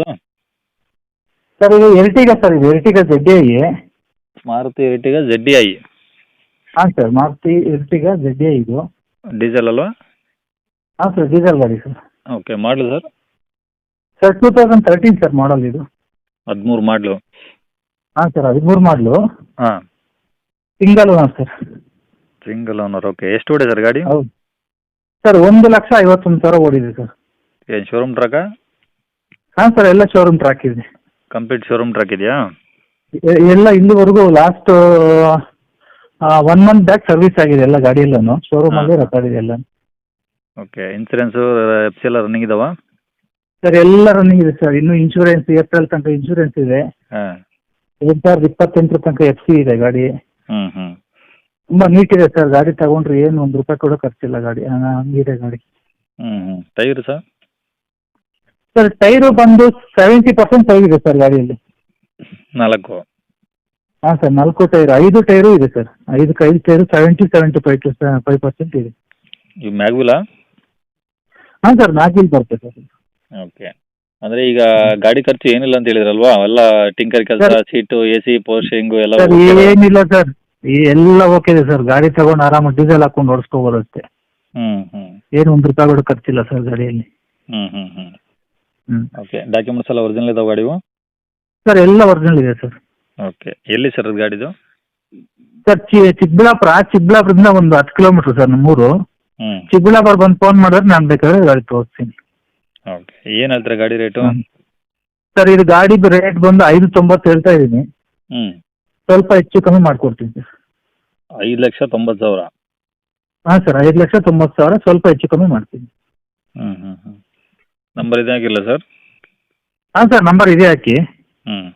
ಇದು ಸರ್ ಇದು Ertiga sir ಇದು Ertiga Z I Maruti Ertiga Z I ಹಾಂ sir Maruti Ertiga Z I ಇದು. ಡೀಸೆಲ್ ಅಲ್ವಾ? ಹಾಂ ಸರ್ ಡೀಸೆಲ್ ಗಾಡಿ sir. Okay model sir? Sir two thousand thirteen sir model ಇದು. ಹದಿಮೂರು ಮಾಡಲು. ಹಾಂ ಸರ್ ಹದಿಮೂರು ಮಾಡಲು. ಹಾಂ. Single owner sir. Single owner okay. ಎಷ್ಟು ಓಡಿ ಸರ್ ಗಾಡಿ? ಹೌದು. ಸರ್ ಒಂದು ಲಕ್ಷ ಐವತ್ತೊಂದು ಸಾವಿರ ಓಡಿದೆ ಸರ್. ಏನು ಶೋರೂಮ್ ಟ್ರಕ್ಕಾ ಹಾಂ ಸರ್ ಎಲ್ಲ ಶೋರೂಮ್ ಟ್ರ್ಯಾಕ್ ಇದೆ. ಕಂಪ್ಲೀಟ್ ಶೋರೂಮ್ ಟ್ರ್ಯಾಕ್ ಇದೆಯಾ? ಎ- ಎಲ್ಲ ಇಲ್ಲಿವರೆಗೂ last one month back service ಆಗಿದೆ ಎಲ್ಲ ಗಾಡಿ ಎಲ್ಲನು ಶೋರೂಮಲ್ಲೇ ಹಾ. ರೆಕಾರ್ಡ್ ಇದೆ ಎಲ್ಲ ಓಕೆ ಇನ್ಸೂರೆನ್ಸು ಎಫ್ ಸಿ ಎಲ್ಲ ರನ್ನಿಂಗ್ ಇದಾವ? ಸರ್ ಎಲ್ಲ ರನ್ನಿಂಗ್ ಇದೆ ಸರ್ ಇನ್ನು ಇನ್ಶೂರೆನ್ಸ್ ಏಪ್ರಿಲ್ ತನಕ ಇನ್ಶೂರೆನ್ಸ್ ಇದೆ. ಹಾಂ. ಎರಡು ಸಾವಿರದ ಇಪ್ಪತ್ತೆಂಟರ ತನಕ ಎಫ್ ಸಿ ಇದೆ ಗಾಡಿ. ಹ್ಞೂ ಹ್ಞೂ ತುಂಬ ನೀಟ್ ಇದೆ ಸರ್ ಗಾಡಿ ತಗೊಂಡ್ರೆ ಏನು ಒಂದು ರೂಪಾಯಿ ಕೂಡ ಖರ್ಚಿಲ್ಲ ಗಾಡಿ ಹಂಗ ಹಂಗಿದೆ ಗಾಡಿ. ಹ್ಞೂ ಹ್ಞೂ ಟೈರ್ ಸರ್ ಸರ್ ಟೈರು ಬಂದು ಸೆವೆಂಟಿ ಪರ್ಸೆಂಟ್ ಇದೆ ಸರ್ ಗಾಡಿಯಲ್ಲಿ. ನಾಲ್ಕು. ಹಾಂ ಸರ್ ನಾಲ್ಕು ಟೈರ್ ಐದು ಟೈರು ಇದೆ ಸರ್. ಐದು ಐದು tyre seventy seventy five to five percent ಇದೆ. ಇವು ಮ್ಯಾಗ್ವಿಲಾ? ಹಾಂ ಸರ್ ನಾಲ್ಕಿಲ್ ಬರುತ್ತೆ ಸರ್. ಓಕೆ. ಅಂದ್ರೆ ಈಗ ಗಾಡಿ ಖರ್ಚು ಏನಿಲ್ಲ ಅಂತ ಹೇಳಿದ್ರಲ್ವಾ? ಅವೆಲ್ಲ ಟಿಂಕರ್ ಕೆಲಸ. ಸೀಟು ಎ ಸಿ ಪೋರ್ಶಿಂಗು ಎಲ್ಲ ಸರ್? ಏನಿಲ್ಲ ಸರ್. ಎಲ್ಲ ಓಕೆ ಇದೆ ಸರ್. ಗಾಡಿ ತಗೊಂಡು ಆರಾಮ ಡೀಸೆಲ್ ಹಾಕೊಂಡು ಓಡಿಸ್ಕೋಬೋದು ಅಷ್ಟೇ. ಹ್ಮ್ ಹ್ಮ್. ಏನು ಒಂದು ರೂಪಾಯಿ ಕೂಡ ಖರ್ಚಿಲ್ಲ ಸರ್ ಗಾಡಿಯಲ್ಲಿ. ಹ್ಮ್ ಹ್ಮ್ ಹ್ಮ್. ಹ್ಞೂ ಓಕೆ ಡಾಕ್ಯುಮೆಂಟ್ಸ್ ಎಲ್ಲ ಒರಿಜಿನಲ್ ಇದಾವೆ ಗಾಡಿವು? ಸರ್ ಎಲ್ಲ ಒರಿಜಿನಲ್ ಇದೆ ಸರ್. ಓಕೆ ಎಲ್ಲಿ ಸರ್ ಅದು ಗಾಡಿದು? ಸರ್ ಚಿ ಚಿಕ್ಕಬಳ್ಳಾಪುರ ಚಿಕ್ಕಬಳ್ಳಾಪುರದಿಂದ ಒಂದು ಹತ್ತು ಕಿಲೋಮೀಟರ್ ಸರ್ ನಮ್ಮೂರು. ಹ್ಞೂ ಚಿಕ್ಕಬಳ್ಳಾಪುರ ಬಂದು ಫೋನ್ ಮಾಡಿದ್ರೆ ನಾನು ಬೇಕಾದ್ರೆ ಗಾಡಿ ತೋರಿಸ್ತೀನಿ. ಓಕೆ ಏನು ಹೇಳ್ತಾರೆ ಗಾಡಿ ರೇಟು? ಹ್ಮ್. ಸರ್ ಇದು ಗಾಡಿ ರೇಟ್ ಬಂದು ಐದು ತೊಂಬತ್ತು ಹೇಳ್ತಾ ಇದ್ದೀನಿ. ಸ್ವಲ್ಪ ಹೆಚ್ಚು ಕಮ್ಮಿ ಮಾಡ್ಕೊಡ್ತೀನಿ ಸರ್. ಐದು ಲಕ್ಷ ತೊಂಬತ್ತು ಸಾವಿರ? ಹಾಂ ಸರ್ ಐದು ಲಕ್ಷ ತೊಂಬತ್ತು ಸಾವಿರ ಸ್ವಲ್ಪ ಹೆಚ್ಚು ಕಮ್ಮಿ ಮಾಡ್ತೀನಿ. ಹ್ಞೂ ಹ್ಮ್ ಹ್ಮ್. ನಂಬರ್ ಇದೆ ಆಗಿಲ್ಲ ಸರ್ ಹಾಂ ಸರ್ ನಂಬರ್ ಇದೆ ಹಾಕಿ. ಹ್ಮ್.